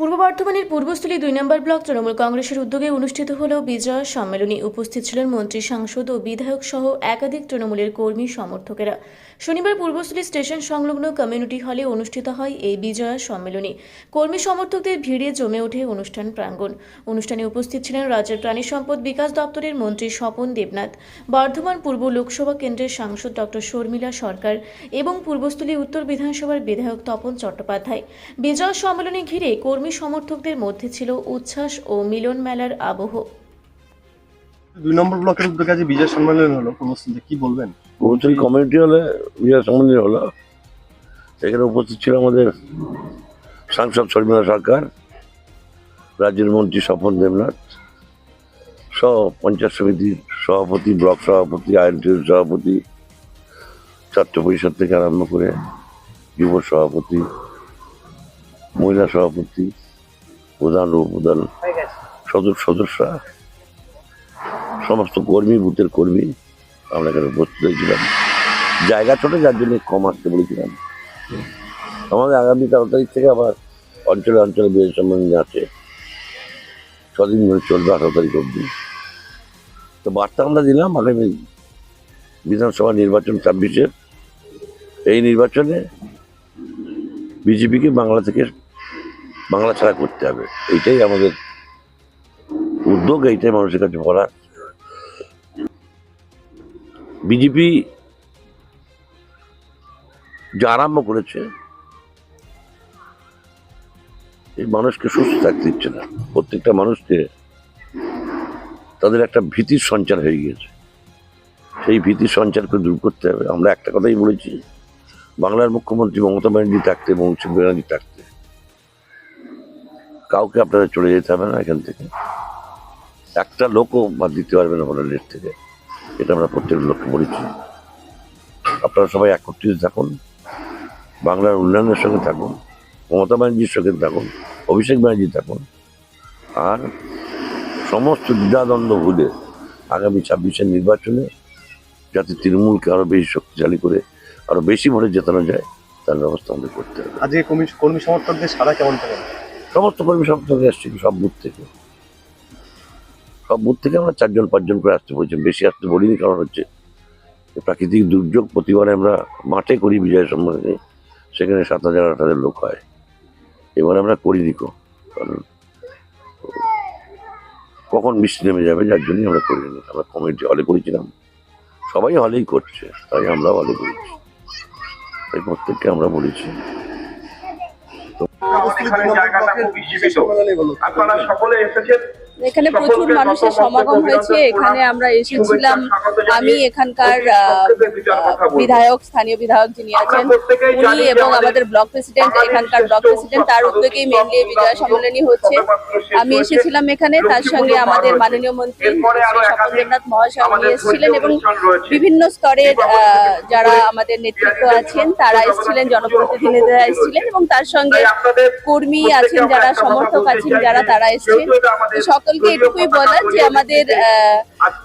পূর্ব বর্ধমানের পূর্বস্থলী দুই নম্বর ব্লক তৃণমূল কংগ্রেসের উদ্যোগে অনুষ্ঠিত হল বিজয় সম্মেলনী উপস্থিত ছিলেন মন্ত্রী, সাংসদ ও বিধায়ক সহ একাধিক তৃণমূলের কর্মী সমর্থকেরা। শনিবার পূর্বস্থলী স্টেশন সংলগ্ন কমিউনিটি হলে অনুষ্ঠিত হয় এই বিজয় সম্মেলনী। কর্মী সমর্থকদের ভিড়ে জমে ওঠে অনুষ্ঠান প্রাঙ্গণ। অনুষ্ঠানে উপস্থিত ছিলেন রাজ্যের প্রাণী সম্পদ বিকাশ দপ্তরের মন্ত্রী স্বপন দেবনাথ, বর্ধমান পূর্ব লোকসভা কেন্দ্রের সাংসদ ডক্টর শর্মিলা সরকার এবং পূর্বস্থলী উত্তর বিধানসভার বিধায়ক তপন চট্টোপাধ্যায়। বিজয় সম্মেলনে ঘিরে কর্মী সমর্থকদের মধ্যে ছিল উচ্ছ্বাস ও মিলন মেলার আবহ। দুই নম্বর ব্লকের উদ্যোগে আজ বিজয় সম্মেলন হলো। পূর্বস্থলীতে কি বলবেন? পূর্বচল কমিউনিটি হলে বিজয় সম্বন্ধে হলো। এখানে উপস্থিত ছিল আমাদের সাংসদ শর্মিলা সরকার রাজ্যের মন্ত্রী স্বপন দেবনাথ সহ পঞ্চায়েত সমিতির সভাপতি ব্লক সভাপতি আইনটির সভাপতি ছাত্র পরিষদ থেকে আরম্ভ করে যুব সভাপতি মহিলা সভাপতি প্রধান ও উপপ্রধান সদস্য সদস্যরা সমস্ত কর্মী বুথের কর্মী আমরা এখানে উপস্থিত হয়েছিলাম। জায়গা ছোট যার জন্য কম আসতে বলেছিলাম। আমাদের আগামী তেরো তারিখ থেকে আবার অঞ্চলে অঞ্চলে বিজয় সম্মেলন আছে। ছদিন ধরে চলবে আঠারো তারিখ অবধি। তো বার্তা আমরা দিলাম আগামী বিধানসভা নির্বাচন ছাব্বিশের এই নির্বাচনে বিজেপিকে বাংলা থেকে বাংলা ছাড়া করতে হবে। এইটাই আমাদের উদ্যোগ, এইটাই মানুষের কাছে বলার বিজেপি যা আরম্ভ করেছে, এই মানুষকে সুস্থ থাকতে দিচ্ছে না। প্রত্যেকটা মানুষকে তাদের একটা ভীতির সঞ্চার হয়ে গিয়েছে। সেই ভীতির সঞ্চারকে দূর করতে হবে। আমরা একটা কথাই বলেছি, বাংলার মুখ্যমন্ত্রী মমতা ব্যানার্জি থাকতে মমতা ব্যানার্জি থাকতে কাউকে আপনারা চলে যেতে হবে না এখান থেকে। একটা লোকও বাদ দিতে পারবে না ভোটার লিস্ট থেকে। এটা আমরা প্রত্যেক লোককে বলেছি। আপনারা সবাই একত্রিত থাকুন। বাংলার উন্নয়নের সঙ্গে থাকুন। মমতা ব্যানার্জির সঙ্গে থাকুন। অভিষেক ব্যানার্জি থাকুন। আর সমস্ত দ্বিধাদ্বন্দ্ব ভুলে আগামী ছাব্বিশের নির্বাচনে যাতে তৃণমূলকে আরও বেশি শক্তিশালী করে আরও বেশি ভোটে জেতানো যায়, তার ব্যবস্থা আমাদের করতে হবে। আজকে কর্মী সমর্থকদের সারা কেমন পেলেন সমস্ত কর্মী সপ্তাহে আসছে সব বুথ থেকে। সব বুথ থেকে আমরা চারজন, পাঁচজন করে আসতে বলছি। বেশি আসতে বলিনি কারণ হচ্ছে প্রাকৃতিক দুর্যোগ প্রতিবারে আমরা মাঠে করি বিজয় সম্মেলনে, সেখানে সাত হাজার, আট হাজার লোক হয়। এবার আমরা করিনি কো। কারণ কখন বৃষ্টি নেমে যাবে যার জন্যই আমরা করি করিনি আমরা কমিটি হলে করেছিলাম, সবাই হলেই করছে, তাই আমরা হলে করেছি। তাই প্রত্যেককে আমরা বলেছি। হলো আপনারা সকলে এসেছেন এখানে প্রচুর মানুষের সমাগম হয়েছে এখানে আমরা এসেছিলাম। আমি এখানকার বিধায়ক স্থানীয় বিধায়ক যিনি আছেন উনি এবং আমাদের ব্লক প্রেসিডেন্ট এখানকার ব্লক প্রেসিডেন্ট তার উদ্যোগেই মেনলি বিজয় সম্মেলনী হচ্ছে। আমি এসেছিলাম এখানে তার সঙ্গে আমাদের মাননীয় মন্ত্রী স্বপন মহাশয় উনি এসেছিলেন এবং বিভিন্ন স্তরের আহ, যারা আমাদের নেতৃত্ব আছেন তারা এসেছিলেন জনপ্রতিনিধিরা এসেছিলেন এবং তার সঙ্গে কর্মী আছেন যারা সমর্থক আছেন যারা তারা এসেছেন। সকলকে এটুকুই বলার যে আমাদের আহ,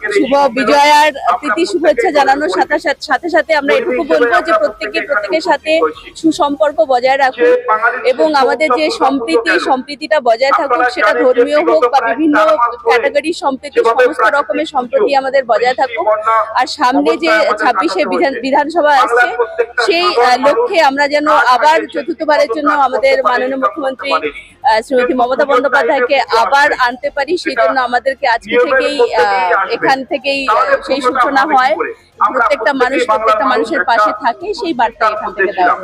শুভ বিজয়ার প্রীতি শুভেচ্ছা জানানোর সাথে সাথে সাথে আমরা এটুকু বলব যে প্রত্যেকে প্রত্যেকের সাথে সুসম্পর্ক বজায় রাখুন এবং আমাদের যে সম্প্রীতি সম্প্রীতিটা বজায় থাকুক সেটা ধর্মীয় হোক বা বিভিন্ন ক্যাটাগরির সম্প্রীতি সমস্ত রকমের সম্প্রীতি আমাদের বজায় থাকুক। আর সামনে যে ছাব্বিশে বিধানসভা আসছে সেই লক্ষ্যে আমরা যেন আবার চতুর্থবারের জন্য আমাদের মাননীয় মুখ্যমন্ত্রী শ্রীমতী মমতা বন্দ্যোপাধ্যায়কে আবার আনতে পারি সেই জন্য আমাদেরকে আজকে থেকেই আহ, এখান থেকেই সেই সূচনা হয়। প্রত্যেকটা মানুষ প্রত্যেকটা মানুষের পাশে থাকে সেই বার্তা এখান থেকে দেওয়া।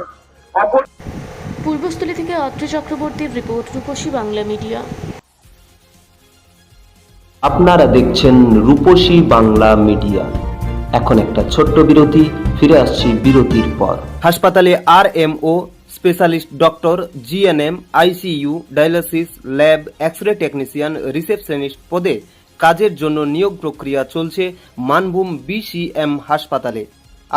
পূর্বস্থলী থেকে অত্র চক্রবর্তীর রিপোর্ট রূপসী বাংলা মিডিয়া। আপনারা দেখছেন রূপসী বাংলা মিডিয়া। এখন একটা ছোট্ট বিরতি ফিরে আসছি বিরতির পর। হাসপাতালে R M O specialist doctor GNM ICU dialysis lab X ray technician receptionist পদে কাজের জন্য নিয়োগ প্রক্রিয়া চলছে মানভূম বিসিএম হাসপাতালে।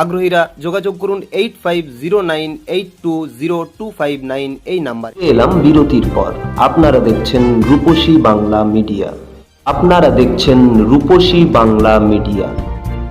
আগ্রহীরা যোগাযোগ করুন eight five zero nine eight two zero two five nine এই নাম্বার। এলাম বিরতির পর। আপনারা দেখছেন রূপসী বাংলা মিডিয়া। আপনারা দেখছেন রূপসী বাংলা মিডিয়া।